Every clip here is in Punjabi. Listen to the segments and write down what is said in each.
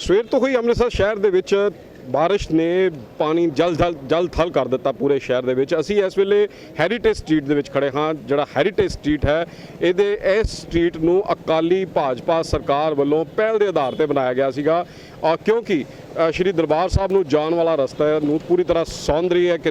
ਸਵੇਰ ਤੋਂ ਹੀ ਅੰਮ੍ਰਿਤਸਰ ਸ਼ਹਿਰ ਦੇ ਵਿੱਚ ਬਾਰਿਸ਼ ਨੇ ਪਾਣੀ ਜਲ ਜਲ ਜਲ ਥਲ ਕਰ ਦਿੱਤਾ ਪੂਰੇ ਸ਼ਹਿਰ ਦੇ ਵਿੱਚ। ਅਸੀਂ ਇਸ ਵੇਲੇ ਹੈਰੀਟੇਜ ਸਟਰੀਟ ਦੇ ਵਿੱਚ ਖੜੇ ਹਾਂ, ਜਿਹੜਾ ਹੈਰੀਟੇਜ ਸਟਰੀਟ ਹੈ, ਇਹਦੇ ਇਸ ਸਟਰੀਟ ਨੂੰ ਅਕਾਲੀ ਭਾਜਪਾ ਸਰਕਾਰ ਵੱਲੋਂ ਪਹਿਲ ਦੇ ਆਧਾਰ ਤੇ ਬਣਾਇਆ ਗਿਆ ਸੀਗਾ। ਕਿਉਂਕਿ ਸ਼੍ਰੀ ਦਰਬਾਰ ਸਾਹਿਬ ਨੂੰ ਜਾਣ ਵਾਲਾ ਰਸਤਾ ਨੂੰ ਪੂਰੀ ਤਰ੍ਹਾਂ ਸੌਂਦਰੀ ਹੈ ਕਿ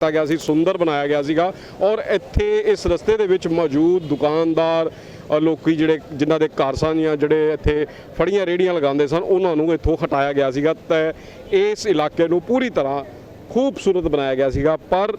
ਕੀਤਾ ਗਿਆ ਸੀ, ਸੁੰਦਰ ਬਣਾਇਆ ਗਿਆ ਸੀਗਾ। ਔਰ ਇੱਥੇ ਇਸ ਰਸਤੇ ਦੇ ਵਿੱਚ ਮੌਜੂਦ ਦੁਕਾਨਦਾਰ ਔਰ ਲੋਕੀ ਜਿਹੜੇ, ਜਿਨ੍ਹਾਂ ਦੇ ਘਰ ਸਨ ਜਾਂ ਜਿਹੜੇ ਇੱਥੇ ਫੜੀਆਂ ਰੇੜੀਆਂ ਲਗਾਉਂਦੇ ਸਨ, ਉਹਨਾਂ ਨੂੰ ਇੱਥੋਂ ਹਟਾਇਆ ਗਿਆ ਸੀਗਾ ਤੇ ਇਸ ਇਲਾਕੇ ਨੂੰ ਪੂਰੀ ਤਰ੍ਹਾਂ ਖੂਬਸੂਰਤ ਬਣਾਇਆ ਗਿਆ ਸੀਗਾ। ਪਰ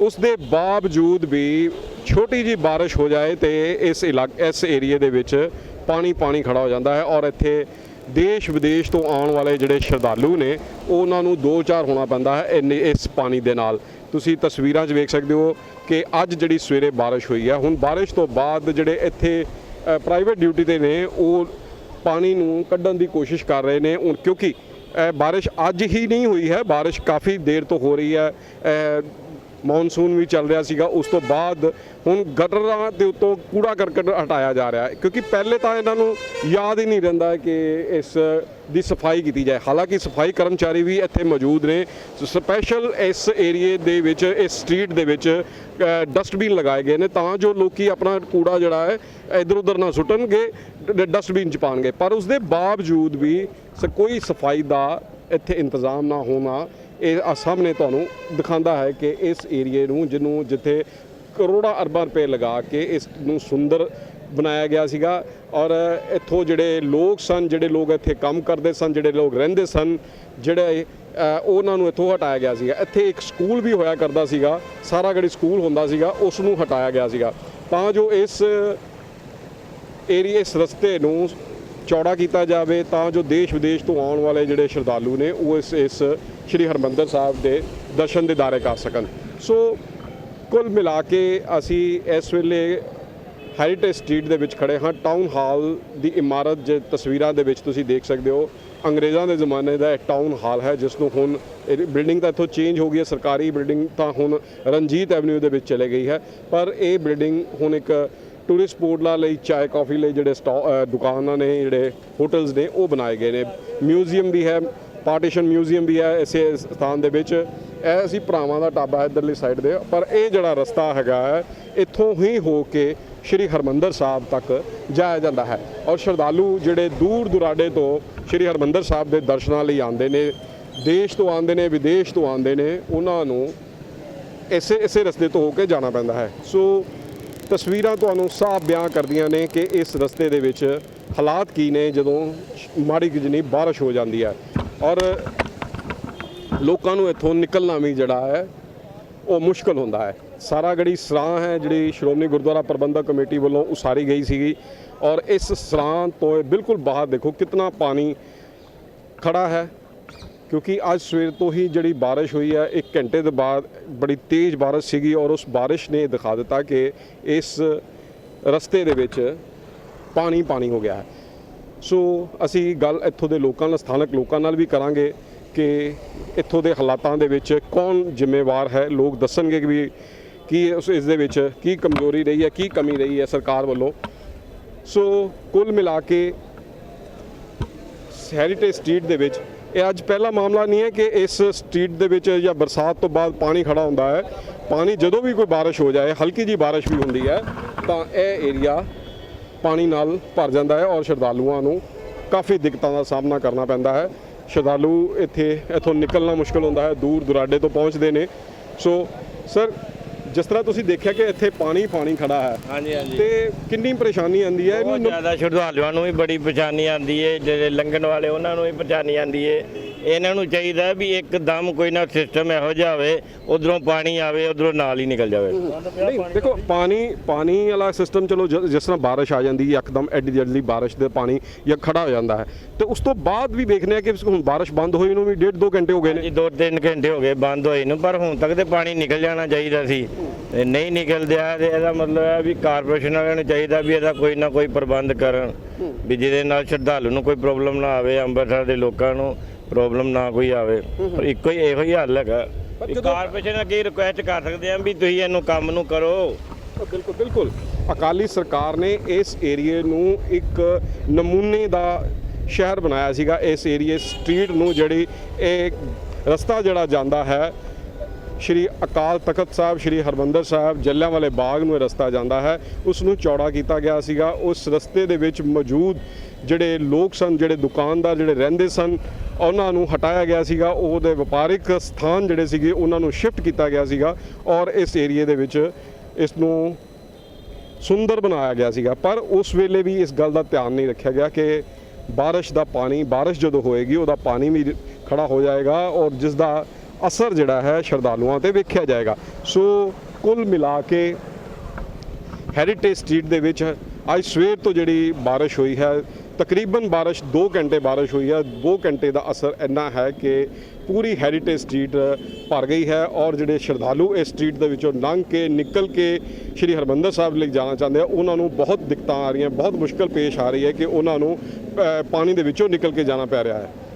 ਉਸ ਦੇ ਬਾਵਜੂਦ ਵੀ ਛੋਟੀ ਜੀ ਬਾਰਿਸ਼ ਹੋ ਜਾਏ ਤੇ ਇਸ ਇਲਾਕੇ, ਇਸ ਏਰੀਏ ਦੇ ਵਿੱਚ ਪਾਣੀ ਪਾਣੀ ਖੜਾ ਹੋ ਜਾਂਦਾ ਹੈ ਔਰ ਇੱਥੇ ਦੇਸ਼ ਵਿਦੇਸ਼ ਤੋਂ ਆਉਣ ਵਾਲੇ ਜਿਹੜੇ ਸ਼ਰਧਾਲੂ ਨੇ ਉਹਨਾਂ ਨੂੰ ਦੋ ਚਾਰ ਹੋਣਾ ਪੈਂਦਾ ਹੈ ਇੰਨੇ ਇਸ ਪਾਣੀ ਦੇ ਨਾਲ। ਤੁਸੀਂ ਤਸਵੀਰਾਂ 'ਚ ਵੇਖ ਸਕਦੇ ਹੋ ਕਿ ਅੱਜ ਜਿਹੜੀ ਸਵੇਰੇ ਬਾਰਿਸ਼ ਹੋਈ ਹੈ ਹੁਣ ਬਾਰਿਸ਼ ਤੋਂ ਬਾਅਦ ਜਿਹੜੇ ਇੱਥੇ ਪ੍ਰਾਈਵੇਟ ਡਿਊਟੀ ਤੇ ਨੇ ਉਹ ਪਾਣੀ ਨੂੰ ਕੱਢਣ ਦੀ ਕੋਸ਼ਿਸ਼ ਕਰ ਰਹੇ ਨੇ। ਹੁਣ ਕਿਉਂਕਿ ਅ, ਬਾਰਿਸ਼ ਅੱਜ ਹੀ ਨਹੀਂ ਹੋਈ ਹੈ ਬਾਰਿਸ਼ ਕਾਫੀ ਦੇਰ ਤੋਂ ਹੋ ਰਹੀ ਹੈ। ਮੌਨਸੂਨ ਵੀ ਚੱਲ ਰਿਹਾ ਸੀਗਾ, ਉਸ ਤੋਂ ਬਾਅਦ ਹੁਣ ਗਟਰਾਂ ਦੇ ਉੱਤੋਂ ਕੂੜਾ ਕਰਕਟ ਹਟਾਇਆ ਜਾ ਰਿਹਾ ਹੈ, ਕਿਉਂਕਿ ਪਹਿਲੇ ਤਾਂ ਇਹਨਾਂ ਨੂੰ ਯਾਦ ਹੀ ਨਹੀਂ ਰਹਿੰਦਾ ਕਿ ਇਸ ਦੀ ਸਫ਼ਾਈ ਕੀਤੀ ਜਾਏ। ਹਾਲਾਂਕਿ ਸਫ਼ਾਈ ਕਰਮਚਾਰੀ ਵੀ ਇੱਥੇ ਮੌਜੂਦ ਨੇ। ਸਪੈਸ਼ਲ ਇਸ ਏਰੀਏ ਦੇ ਵਿੱਚ, ਇਸ ਸਟਰੀਟ ਦੇ ਵਿੱਚ ਡਸਟਬਿਨ ਲਗਾਏ ਗਏ ਨੇ ਤਾਂ ਜੋ ਲੋਕੀ ਆਪਣਾ ਕੂੜਾ ਜਿਹੜਾ ਹੈ, ਇਧਰ ਉਧਰ ਨਾ ਸੁੱਟਣਗੇ ਡਸਟਬਿਨ ਚ ਪਾਣਗੇ। ਪਰ ਉਸ ਦੇ ਬਾਵਜੂਦ ਵੀ ਸ- ਕੋਈ ਸਫ਼ਾਈ ਦਾ ਇੱਥੇ ਇੰਤਜ਼ਾਮ ਨਾ ਹੋਣਾ ਇਹ ਆ ਸਾਹਮਣੇ ਤੁਹਾਨੂੰ ਦਿਖਾਉਂਦਾ ਹੈ ਕਿ ਇਸ ਏਰੀਏ ਨੂੰ, ਜਿਹਨੂੰ ਜਿੱਥੇ ਕਰੋੜਾਂ ਅਰਬਾਂ ਰੁਪਏ ਲਗਾ ਕੇ ਇਸ ਨੂੰ ਸੁੰਦਰ ਬਣਾਇਆ ਗਿਆ ਸੀਗਾ। ਔਰ ਇੱਥੋਂ ਜਿਹੜੇ ਲੋਕ ਸਨ, ਜਿਹੜੇ ਲੋਕ ਇੱਥੇ ਕੰਮ ਕਰਦੇ ਸਨ, ਜਿਹੜੇ ਲੋਕ ਰਹਿੰਦੇ ਸਨ, ਜਿਹੜੇ ਉਹਨਾਂ ਨੂੰ ਇੱਥੋਂ ਹਟਾਇਆ ਗਿਆ ਸੀਗਾ। ਇੱਥੇ ਇੱਕ ਸਕੂਲ ਵੀ ਹੋਇਆ ਕਰਦਾ ਸੀਗਾ, ਸਾਰਾ ਗੜੀ ਸਕੂਲ ਹੁੰਦਾ ਸੀਗਾ, ਉਸ ਨੂੰ ਹਟਾਇਆ ਗਿਆ ਸੀਗਾ। ਤਾਂ ਜੋ ਇਸ ਏਰੀਏ, ਇਸ ਰਸਤੇ ਨੂੰ ਚੌੜਾ ਕੀਤਾ ਜਾਵੇ ਤਾਂ ਜੋ ਦੇਸ਼ ਵਿਦੇਸ਼ ਤੋਂ ਆਉਣ ਵਾਲੇ ਜਿਹੜੇ ਸ਼ਰਧਾਲੂ ਨੇ ਉਹ ਇਸ ਇਸ ਸ਼੍ਰੀ ਹਰਮੰਦਰ ਸਾਹਿਬ ਦੇ ਦਰਸ਼ਨ ਦੇ ਦਾਇਰੇ ਕਰ ਸਕਣ। ਸੋ ਕੁੱਲ ਮਿਲਾ ਕੇ ਅਸੀਂ ਇਸ ਵੇਲੇ ਹੈਰੀਟੇਜ ਸਟਰੀਟ ਦੇ ਵਿੱਚ ਖੜੇ ਹਾਂ। ਟਾਊਨ ਹਾਲ ਦੀ ਇਮਾਰਤ ਜੇ ਤਸਵੀਰਾਂ ਦੇ ਵਿੱਚ ਤੁਸੀਂ ਦੇਖ ਸਕਦੇ ਹੋ, ਅੰਗਰੇਜ਼ਾਂ ਦੇ ਜ਼ਮਾਨੇ ਦਾ ਇਹ ਟਾਊਨ ਹਾਲ ਹੈ, ਜਿਸ ਨੂੰ ਹੁਣ ਬਿਲਡਿੰਗ ਤਾਂ ਇੱਥੋਂ ਚੇਂਜ ਹੋ ਗਈ ਹੈ, ਸਰਕਾਰੀ ਬਿਲਡਿੰਗ ਤਾਂ ਹੁਣ ਰਣਜੀਤ ਐਵਨਿਊ ਦੇ ਵਿੱਚ ਚਲੇ ਗਈ ਹੈ। ਪਰ ਇਹ ਬਿਲਡਿੰਗ ਹੁਣ ਇੱਕ ਟੂਰਿਸਟ ਪੋਰਟਲਾਂ ਲਈ ਚਾय ਕਾਫੀ ਲਈ ਜਿਹੜੇ ਸਟਾ- ਦੁਕਾਨਾਂ ਨੇ, ਜਿਹੜੇ ਹੋਟਲਸ ਨੇ, ਉਹ ਬਣਾਏ ਗਏ ਨੇ। ਮਿਊਜ਼ੀਅਮ ਵੀ ਹੈ, ਪਾਰਟੀਸ਼ਨ ਮਿਊਜ਼ੀਅਮ ਵੀ ਹੈ ਇਸੇ ਸਥਾਨ ਦੇ ਵਿੱਚ। ਇਹ ਅਸੀਂ ਭਰਾਵਾਂ ਦਾ ਢਾਬਾ ਇਧਰਲੀ ਸਾਈਡ ਦੇ, ਪਰ ਇਹ ਜਿਹੜਾ ਰਸਤਾ ਹੈਗਾ ਹੈ, ਇੱਥੋਂ ਹੀ ਹੋ ਕੇ ਸ਼੍ਰੀ ਹਰਮੰਦਰ ਸਾਹਿਬ ਤੱਕ ਜਾਇਆ ਜਾਂਦਾ ਹੈ। ਔਰ ਸ਼ਰਧਾਲੂ ਜਿਹੜੇ ਦੂਰ ਦੁਰਾਡੇ ਤੋਂ ਸ਼੍ਰੀ ਹਰਮੰਦਰ ਸਾਹਿਬ ਦੇ ਦਰਸ਼ਨਾਂ ਲਈ ਆਉਂਦੇ ਨੇ, ਦੇਸ਼ ਤੋਂ ਆਉਂਦੇ ਨੇ, ਵਿਦੇਸ਼ ਤੋਂ ਆਉਂਦੇ ਨੇ, ਉਹਨਾਂ ਨੂੰ ਇਸੇ ਇਸੇ ਰਸਤੇ ਤੋਂ ਹੋ ਕੇ ਜਾਣਾ ਪੈਂਦਾ ਹੈ। ਸੋ ਤਸਵੀਰਾਂ ਤੁਹਾਨੂੰ ਸਾਫ਼ ਬਿਆਨ ਕਰਦੀਆਂ ਨੇ ਕਿ ਇਸ ਰਸਤੇ ਦੇ ਵਿੱਚ ਹਾਲਾਤ ਕੀ ਨੇ ਜਦੋਂ ਮਾੜੀ ਕੁ ਜਿੰਨੀ ਬਾਰਿਸ਼ ਹੋ ਜਾਂਦੀ ਹੈ। ਔਰ ਲੋਕਾਂ ਨੂੰ ਇੱਥੋਂ ਨਿਕਲਣਾ ਵੀ ਜਿਹੜਾ ਹੈ, ਉਹ ਮੁਸ਼ਕਲ ਹੁੰਦਾ ਹੈ। ਸਾਰਾ ਗੜੀ ਸਰਾਂ ਹੈ, ਜਿਹੜੀ ਸ਼੍ਰੋਮਣੀ ਗੁਰਦੁਆਰਾ ਪ੍ਰਬੰਧਕ ਕਮੇਟੀ ਵੱਲੋਂ ਉਸਾਰੀ ਗਈ ਸੀਗੀ। ਔਰ ਇਸ ਸਰਾਂ ਤੋਂ ਬਿਲਕੁਲ ਬਾਹਰ ਦੇਖੋ ਕਿੰਨਾ ਪਾਣੀ ਖੜਾ ਹੈ। ਕਿਉਂਕਿ ਅੱਜ ਸਵੇਰ ਤੋਂ ਹੀ ਜਿਹੜੀ ਬਾਰਿਸ਼ ਹੋਈ ਹੈ, ਇੱਕ ਘੰਟੇ ਦੇ ਬਾਅਦ ਬੜੀ ਤੇਜ਼ ਬਾਰਿਸ਼ ਸੀਗੀ ਔਰ ਉਸ ਬਾਰਿਸ਼ ਨੇ ਦਿਖਾ ਦਿੱਤਾ ਕਿ ਇਸ ਰਸਤੇ ਦੇ ਵਿੱਚ ਪਾਣੀ ਪਾਣੀ ਹੋ ਗਿਆ ਹੈ। ਸੋ ਅਸੀਂ ਗੱਲ ਇੱਥੋਂ ਦੇ ਲੋਕਾਂ ਨਾਲ, ਸਥਾਨਕ ਲੋਕਾਂ ਨਾਲ ਵੀ ਕਰਾਂਗੇ ਕਿ ਇੱਥੋਂ ਦੇ ਹਾਲਾਤਾਂ ਦੇ ਵਿੱਚ ਕੌਣ ਜ਼ਿੰਮੇਵਾਰ ਹੈ। ਲੋਕ ਦੱਸਣਗੇ ਕਿ ਵੀ ਕੀ ਉਸ ਇਸ ਦੇ ਵਿੱਚ ਕੀ ਕਮਜ਼ੋਰੀ ਰਹੀ ਹੈ, ਕੀ ਕਮੀ ਰਹੀ ਹੈ ਸਰਕਾਰ ਵੱਲੋਂ। ਸੋ ਕੁੱਲ ਮਿਲਾ ਕੇ ਹੈਰੀਟੇਜ ਸਟਰੀਟ ਦੇ ਵਿੱਚ ਇਹ ਅੱਜ ਪਹਿਲਾ ਮਾਮਲਾ ਨਹੀਂ ਹੈ ਕਿ ਇਸ ਸਟਰੀਟ ਦੇ ਵਿੱਚ ਜਾਂ ਬਰਸਾਤ ਤੋਂ ਬਾਅਦ ਪਾਣੀ ਖੜਾ ਹੁੰਦਾ ਹੈ। ਪਾਣੀ ਜਦੋਂ ਵੀ ਕੋਈ ਬਾਰਿਸ਼ ਹੋ ਜਾਏ, ਹਲਕੀ ਜੀ ਬਾਰਿਸ਼ ਵੀ ਹੁੰਦੀ ਹੈ, ਤਾਂ ਇਹ ਏਰੀਆ ਪਾਣੀ ਨਾਲ ਭਰ ਜਾਂਦਾ ਹੈ ਔਰ ਸ਼ਰਧਾਲੂਆਂ ਨੂੰ ਕਾਫੀ ਦਿੱਕਤਾਂ ਦਾ ਸਾਹਮਣਾ ਕਰਨਾ ਪੈਂਦਾ ਹੈ। ਸ਼ਰਧਾਲੂ ਇੱਥੇ, ਇੱਥੋਂ ਨਿਕਲਣਾ ਮੁਸ਼ਕਲ ਹੁੰਦਾ ਹੈ ਦੂਰ ਦੁਰਾਡੇ ਤੋਂ ਪਹੁੰਚਦੇ ਨੇ। ਸੋ ਸਰ ਜਿਸ ਤਰ੍ਹਾਂ ਤੁਸੀਂ ਦੇਖਿਆ ਕਿ ਇੱਥੇ ਪਾਣੀ ਪਾਣੀ ਖੜਾ ਹੈ ਹਾਂਜੀ ਹਾਂਜੀ। ਤੇ ਕਿੰਨੀ ਪਰੇਸ਼ਾਨੀ ਆਉਂਦੀ ਹੈ? ਬਹੁਤ ਇਹਨੂੰ ਜ਼ਿਆਦਾ ਸ਼ਰਧਾਲੂਆਂ ਨੂੰ ਵੀ ਬੜੀ ਪਰੇਸ਼ਾਨੀ ਆਉਂਦੀ ਏ ਜਿਹੜੇ ਲੰਘਣ ਵਾਲੇ ਉਹਨਾਂ ਨੂੰ ਵੀ ਪਰੇਸ਼ਾਨੀ ਆਉਂਦੀ ਏ ਇਹਨਾਂ ਨੂੰ ਚਾਹੀਦਾ ਵੀ ਇੱਕਦਮ ਕੋਈ ਨਾ ਸਿਸਟਮ ਇਹੋ ਜਿਹਾ ਹੋਵੇ ਉਧਰੋਂ ਪਾਣੀ ਆਵੇ ਉਧਰੋਂ ਨਾਲ ਹੀ ਨਿਕਲ ਜਾਵੇ। ਨਹੀਂ ਦੇਖੋ ਪਾਣੀ ਪਾਣੀ ਵਾਲਾ ਸਿਸਟਮ ਚਲੋ ਜ- ਜਿਸ ਤਰ੍ਹਾਂ ਬਾਰਿਸ਼ ਆ ਜਾਂਦੀ ਹੈ ਇੱਕਦਮ ਐਡੀ ਜਲਦੀ ਬਾਰਿਸ਼ ਦੇ ਪਾਣੀ ਜਾਂ ਖੜਾ ਹੋ ਜਾਂਦਾ ਹੈ। ਤੇ ਉਸ ਤੋਂ ਬਾਅਦ ਵੀ ਵੇਖਦੇ ਆ ਕਿ ਹੁਣ ਬਾਰਿਸ਼ ਬੰਦ ਹੋਈ ਨੂੰ ਵੀ ਡੇਢ ਦੋ ਘੰਟੇ ਹੋ ਗਏ ਜੀ ਨੇ ਦੋ ਤਿੰਨ ਘੰਟੇ ਹੋ ਗਏ ਬੰਦ ਹੋਏ ਨੂੰ ਪਰ ਹੁਣ ਤੱਕ ਤੇ ਪਾਣੀ ਨਿਕਲ ਜਾਣਾ ਚਾਹੀਦਾ ਸੀ। ਤੇ ਨਹੀਂ ਨਿਕਲਦਿਆ ਤੇ ਇਹਦਾ ਮਤਲਬ ਹੈ ਵੀ ਕਾਰਪੋਰੇਸ਼ਨ ਵਾਲਿਆਂ ਨੂੰ ਚਾਹੀਦਾ ਵੀ ਇਹਦਾ ਕੋਈ ਨਾ ਕੋਈ ਪ੍ਰਬੰਧ ਕਰਨ ਵੀ ਜਿਹਦੇ ਨਾਲ ਸ਼ਰਧਾਲੂ ਨੂੰ ਕੋਈ ਪ੍ਰੋਬਲਮ ਨਾ ਆਵੇ ਅੰਮ੍ਰਿਤਸਰ ਦੇ ਲੋਕਾਂ ਨੂੰ ਪ੍ਰੋਬਲਮ ਨਾ ਕੋਈ ਆਵੇ। ਪਰ ਇੱਕੋ ਹੀ ਇਹੋ ਹੀ ਹੱਲ ਹੈਗਾ। ਕਾਰਪੋਰੇਸ਼ਨ ਅੱਗੇ ਰਿਕੁਐਸਟ ਕਰ ਸਕਦੇ ਆ ਵੀ ਤੁਸੀਂ ਇਹਨੂੰ ਕੰਮ ਨੂੰ ਕਰੋ। ਬਿਲਕੁਲ ਬਿਲਕੁਲ। ਅਕਾਲੀ ਸਰਕਾਰ ਨੇ ਇਸ ਏਰੀਏ ਨੂੰ ਇੱਕ ਨਮੂਨੇ ਦਾ ਸ਼ਹਿਰ ਬਣਾਇਆ ਸੀਗਾ। ਇਸ ਏਰੀਏ ਸਟਰੀਟ ਨੂੰ ਜਿਹੜੀ ਇਹ ਰਸਤਾ ਜਿਹੜਾ ਜਾਂਦਾ ਹੈ ਸ਼੍ਰੀ ਅਕਾਲ ਤਖਤ ਸਾਹਿਬ, ਸ਼੍ਰੀ ਹਰਮੰਦਰ ਸਾਹਿਬ ਜਲਿਆਂਵਾਲੇ ਬਾਗ ਨੂੰ ਇਹ ਰਸਤਾ ਜਾਂਦਾ ਹੈ। ਉਸ ਨੂੰ ਚੌੜਾ ਕੀਤਾ ਗਿਆ ਸੀਗਾ। ਉਸ ਰਸਤੇ ਦੇ ਵਿੱਚ ਮੌਜੂਦ ਜਿਹੜੇ ਲੋਕ ਸਨ, ਜਿਹੜੇ ਦੁਕਾਨਦਾਰ ਜਿਹੜੇ ਰਹਿੰਦੇ ਸਨ, ਉਹਨਾਂ ਨੂੰ ਹਟਾਇਆ ਗਿਆ ਸੀਗਾ। ਉਹਦੇ ਵਪਾਰਿਕ ਸਥਾਨ ਜਿਹੜੇ ਸੀਗੇ, ਉਹਨਾਂ ਨੂੰ ਸ਼ਿਫਟ ਕੀਤਾ ਗਿਆ ਸੀਗਾ ਔਰ ਇਸ ਏਰੀਏ ਦੇ ਵਿੱਚ ਇਸ ਨੂੰ ਸੁੰਦਰ ਬਣਾਇਆ ਗਿਆ ਸੀਗਾ। ਪਰ ਉਸ ਵੇਲੇ ਵੀ ਇਸ ਗੱਲ ਦਾ ਧਿਆਨ ਨਹੀਂ ਰੱਖਿਆ ਗਿਆ ਕਿ ਬਾਰਿਸ਼ ਦਾ ਪਾਣੀ, ਬਾਰਿਸ਼ ਜਦੋਂ ਹੋਏਗੀ, ਉਹਦਾ ਪਾਣੀ ਵੀ ਖੜਾ ਹੋ ਜਾਏਗਾ ਔਰ ਜਿਸ ਦਾ ਅਸਰ ਜਿਹੜਾ ਹੈ ਸ਼ਰਧਾਲੂਆਂ ਤੇ ਵੇਖਿਆ ਜਾਏਗਾ। ਸੋ ਕੁੱਲ ਮਿਲਾ ਕੇ ਹੈਰੀਟੇਜ ਸਟਰੀਟ ਦੇ ਵਿੱਚ ਅੱਜ ਸਵੇਰ ਤੋਂ ਜਿਹੜੀ ਬਾਰਿਸ਼ ਹੋਈ ਹੈ, ਤਕਰੀਬਨ ਬਾਰਿਸ਼ 2 ਘੰਟੇ ਬਾਰਿਸ਼ ਹੋਈ ਹੈ। 2 ਘੰਟੇ ਦਾ ਅਸਰ ਇੰਨਾ ਹੈ ਕਿ ਪੂਰੀ ਹੈਰੀਟੇਜ ਸਟਰੀਟ ਭਰ ਗਈ ਹੈ ਔਰ ਜਿਹੜੇ ਸ਼ਰਧਾਲੂ ਇਸ ਸਟਰੀਟ ਦੇ ਵਿੱਚੋਂ ਲੰਘ ਕੇ ਨਿਕਲ ਕੇ ਸ਼੍ਰੀ ਹਰਮੰਦਰ ਸਾਹਿਬ ਲਈ ਜਾਣਾ ਚਾਹੁੰਦੇ ਆ, ਉਹਨਾਂ ਨੂੰ ਬਹੁਤ ਦਿੱਕਤਾਂ ਆ ਰਹੀਆਂ, ਬਹੁਤ ਮੁਸ਼ਕਲ ਪੇਸ਼ ਆ ਰਹੀ ਹੈ ਕਿ ਉਹਨਾਂ ਨੂੰ ਪਾਣੀ ਦੇ ਵਿੱਚੋਂ ਨਿਕਲ ਕੇ ਜਾਣਾ ਪੈ ਰਿਹਾ ਹੈ।